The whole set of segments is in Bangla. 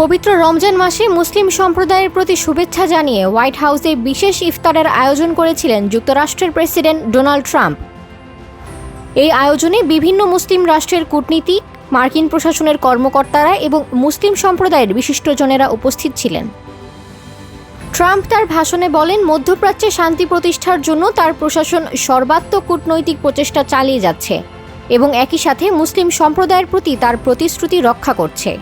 পবিত্র রমজান মাসে মুসলিম সম্প্রদায়ের প্রতি শুভেচ্ছা জানিয়ে হোয়াইট হাউসে বিশেষ ইফতারের আয়োজন করেছিলেন যুক্তরাষ্ট্রের প্রেসিডেন্ট ডোনাল্ড ট্রাম্প। এই আয়োজনে বিভিন্ন মুসলিম রাষ্ট্রের কূটনীতি, মার্কিন প্রশাসনের কর্মকর্তারা এবং মুসলিম সম্প্রদায়ের বিশিষ্টজনেরা উপস্থিত ছিলেন। ট্রাম্প তার ভাষণে বলেন, মধ্যপ্রাচ্যে শান্তি প্রতিষ্ঠার জন্য তার প্রশাসন সর্বাত্মক কূটনৈতিক প্রচেষ্টা চালিয়ে যাচ্ছে এবং একই সাথে মুসলিম সম্প্রদায়ের প্রতি তার প্রতিশ্রুতি রক্ষা করছে।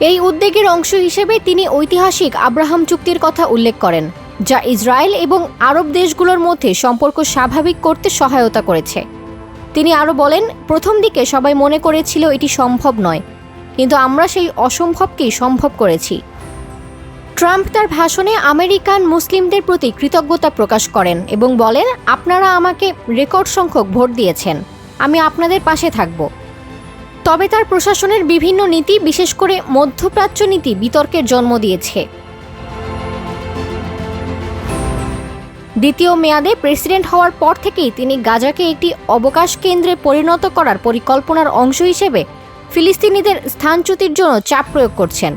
এই উদ্যোগের অংশ হিসেবে তিনি ঐতিহাসিক আব্রাহাম চুক্তির কথা উল্লেখ করেন, যা ইসরায়েল এবং আরব দেশগুলোর মধ্যে সম্পর্ক স্বাভাবিক করতে সহায়তা করেছে। তিনি আরও বলেন, প্রথম দিকে সবাই মনে করেছিল এটি সম্ভব নয়, কিন্তু আমরা সেই অসম্ভবকেই সম্ভব করেছি। ট্রাম্প তার ভাষণে আমেরিকান মুসলিমদের প্রতি কৃতজ্ঞতা প্রকাশ করেন এবং বলেন, আপনারা আমাকে রেকর্ড সংখ্যক ভোট দিয়েছেন, আমি আপনাদের পাশে থাকব। তবে তার প্রশাসনের বিভিন্ন নীতি, বিশেষ করে মধ্যপ্রাচ্য নীতি, বিতর্কের জন্ম দিয়েছে। দ্বিতীয় মেয়াদে প্রেসিডেন্ট হওয়ার পর থেকেই তিনি গাজাকে একটি অবকাশ কেন্দ্রে পরিণত করার পরিকল্পনার অংশ হিসেবে ফিলিস্তিনিদের স্থানচ্যুতির জন্য চাপ প্রয়োগ করছেন।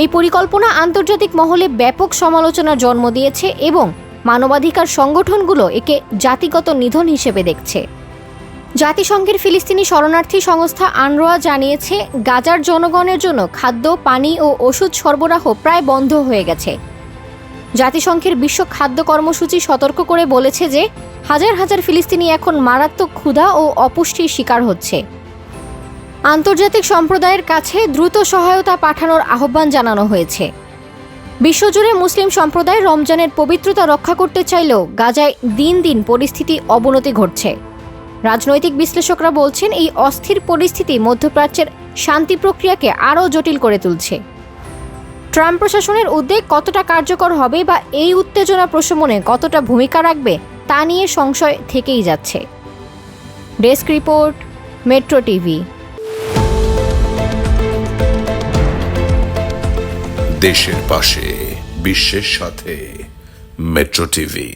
এই পরিকল্পনা আন্তর্জাতিক মহলে ব্যাপক সমালোচনার জন্ম দিয়েছে এবং মানবাধিকার সংগঠনগুলো একে জাতিগত নিধন হিসেবে দেখছে। জাতিসংঘের ফিলিস্তিনি শরণার্থী সংস্থা আনরোয়া জানিয়েছে, গাজার জনগণের জন্য খাদ্য, পানি ও ওষুধ সরবরাহ প্রায় বন্ধ হয়ে গেছে। জাতিসংঘের বিশ্ব খাদ্য কর্মসূচি সতর্ক করে বলেছে যে, হাজার হাজার ফিলিস্তিনি এখন মারাত্মক ক্ষুধা ও অপুষ্টির শিকার হচ্ছে। আন্তর্জাতিক সম্প্রদায়ের কাছে দ্রুত সহায়তা পাঠানোর আহ্বান জানানো হয়েছে। বিশ্বজুড়ে মুসলিম সম্প্রদায় রমজানের পবিত্রতা রক্ষা করতে চাইলেও গাজায় দিন দিন পরিস্থিতি অবনতি ঘটছে। রাজনৈতিক বিশ্লেষকরা বলছেন, এই অস্থির পরিস্থিতি মধ্যপ্রাচ্যের শান্তি প্রক্রিয়াকে আরও জটিল করে তুলছে। ট্রাম্প প্রশাসনের উদ্বেগ কতটা কার্যকর হবে বা এই উত্তেজনা প্রশমনে কতটা ভূমিকা রাখবে, তা নিয়ে সংশয় থেকেই যাচ্ছে। Desk report, metro TV. দেশের পাশে, বিশ্বের সাথে, মেট্রো টিভি।